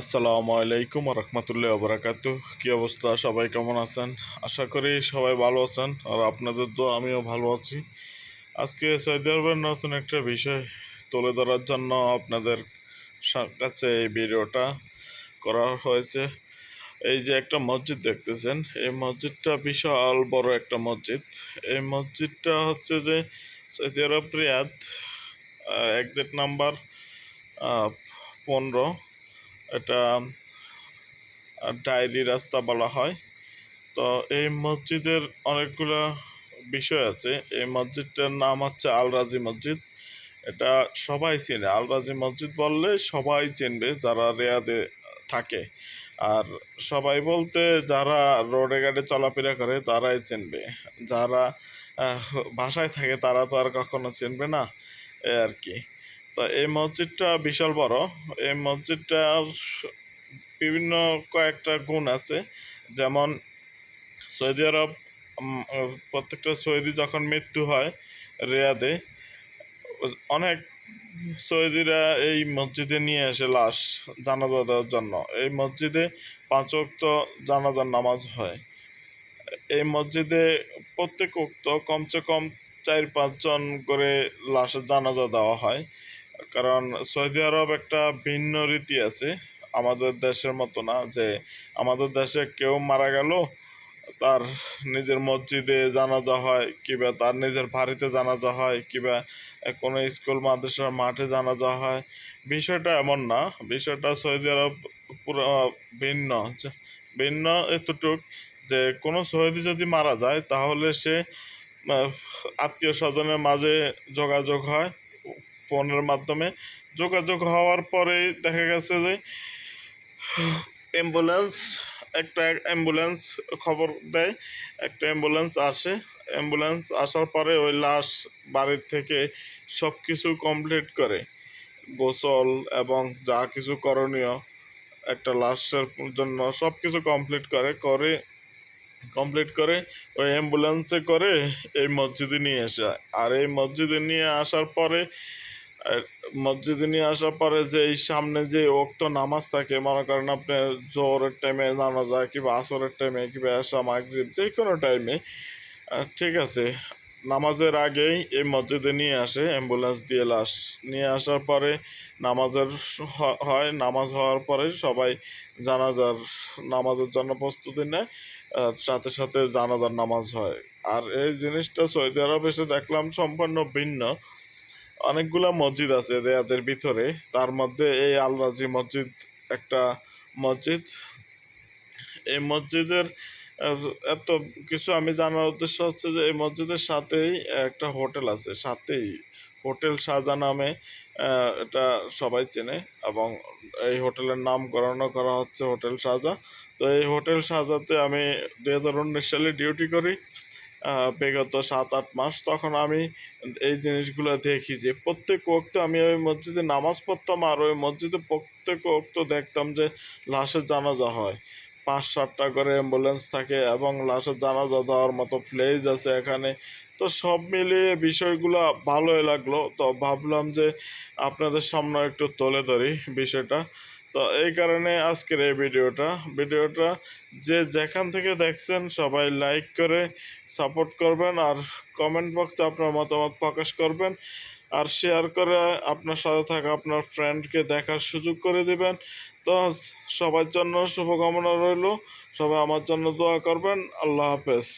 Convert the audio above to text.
আসসালামু আলাইকুম রহমতুল্লাহ বরাকাতু কী অবস্থা? সবাই কেমন আছেন? আশা করি সবাই ভালো আছেন আর আপনাদের তো আমিও ভালো আছি। আজকে সৌদি আরবের নতুন একটা বিষয় তুলে ধরার জন্য আপনাদের কাছে এই ভিডিওটা করা হয়েছে। এই যে একটা মসজিদ দেখতেছেন, এই মসজিদটা বিশাল বড় একটা মসজিদ। এই মসজিদটা হচ্ছে যে সৌদি আরব রিয়াদ এক্সাক্ট নাম্বার পনেরো। এটা ডায়েরি রাস্তা বলা হয়। তো এই মসজিদের অনেকগুলো বিষয় আছে। এই মসজিদটার নাম হচ্ছে আলরাজি মসজিদ। এটা সবাই চেনে। আলরাজি মসজিদ বললে সবাই চিনবে যারা রেয়াদে থাকে। আর সবাই বলতে যারা রোডে ঘাটে চলাফেরা করে তারাই চিনবে। যারা ভাষায় থাকে তারা তো আর কখনো চিনবে না আর কি। তো এই মসজিদটা বিশাল বড়। এই মসজিদটার বিভিন্ন কয়েকটা গুণ আছে। যেমন সৌদি আরব প্রত্যেকটা সৌদি যখন মৃত্যু হয় রিয়াদে, অনেক সৌদিরা এই মসজিদে নিয়ে আসে লাশ জানাজা দেওয়ার জন্য। এই মসজিদে পাঁচ ওয়াক্ত জানাজার নামাজ হয়। এই মসজিদে প্রত্যেক উক্ত কমসে কম চার পাঁচজন করে লাশের জানাজা দেওয়া হয়। কারণ সৌদি আরব একটা ভিন্ন রীতি আছে আমাদের দেশের মতো না, যে আমাদের দেশে কেউ মারা গেল, তার নিজের মসজিদে জানাজা হয়, কিংবা তার নিজের বাড়িতে জানাজা হয়, কিংবা কোনো স্কুল, মাদ্রাসার মাঠে জানাজা হয়। বিষয়টা এমন না, বিষয়টা সৌদি আরব পুরো ভিন্ন ভিন্ন এতটুক যে কোনো সৌদি যদি মারা যায়, তাহলে সে আত্মীয় স্বজনের মাঝে যোগাযোগ হয়। ফোনের মাধ্যমে। যোগাযোগ হওয়ার পরেই দেখা গেছে যে, অ্যাম্বুলেন্স, একটা অ্যাম্বুলেন্স খবর দেয়, একটা অ্যাম্বুলেন্স আসে। অ্যাম্বুলেন্স আসার পরে ওই লাশ বাড়ির থেকে সব কিছু কমপ্লিট করে। গোসল এবং যা কিছু করণীয় একটা লাশের জন্য সব কিছু কমপ্লিট করে করে, কমপ্লিট করে ওই অ্যাম্বুলেন্সে করে এই মসজিদে নিয়ে আসে। আর এই মসজিদে নিয়ে আসার পরে মসজিদে নিয়ে আসার পরে যে এই সামনে যে ওক্ত নামাজ থাকে, মনে করেন আপনি জোহরের টাইমে নামাজ যায় কিংবা আসরের টাইমে কিংবা এসা মাগরিব, যে কোনো টাইমে ঠিক আছে, নামাজের আগেই এই মসজিদে নিয়ে আসে অ্যাম্বুলেন্স দিয়ে লাশ। নিয়ে আসার পরে নামাজের হয়, নামাজ হওয়ার পরে সবাই জানাজার নামাজের জন্য প্রস্তুতি নেয় সাথে সাথে জানাজার নামাজ হয়। আর এই জিনিসটা সৌদি আরব এসে দেখলাম সম্পূর্ণ ভিন্ন। অনেকগুলা মসজিদ আছে রেয়াদের ভিতরে। তার মধ্যে এই আল রাজি মসজিদ একটা মসজিদ। এই মসজিদের এত কিছু আমি জানার উদ্দেশ্য হচ্ছে যে এই মসজিদের সাথেই একটা হোটেল আছে, সাথেই। হোটেল শাহজাহ নামে এটা সবাই চেনে এবং এই হোটেলের নামকরণও করা হচ্ছে হোটেল শাহজাহ। তো এই হোটেল শাহজাতে আমি দু হাজার উনিশ সালে ডিউটি করি। বিগত সাত, আট মাস তখন আমি এই জিনিসগুলো দেখি যে প্রত্যেক ওক্ত আমি ওই মসজিদে নামাজ পড়তাম আর ওই মসজিদে প্রত্যেক ওক্ত দেখতাম যে লাশের জানাজা হয়। পাঁচ, সাতটা করে অ্যাম্বুলেন্স থাকে এবং লাশের জানাজা দেওয়ার মতো প্লেস আছে এখানে। তো সব মিলিয়ে বিষয়গুলো ভালোই লাগল। তো ভাবলাম যে আপনাদের সামনে একটু তুলে ধরি বিষয়টা। তো এই কারণে আজকের এই ভিডিওটা ভিডিওটা যে যেখান থেকে দেখছেন সবাই লাইক করে সাপোর্ট করবেন আর কমেন্ট বক্সে আপনার মতামত প্রকাশ করবেন আর শেয়ার করে আপনার সাথে থাকা আপনার ফ্রেন্ডকে দেখার সুযোগ করে দিবেন। তো সবার জন্য শুভকামনা রইল। সবাই আমার জন্য দোয়া করবেন। আল্লাহ হাফেজ।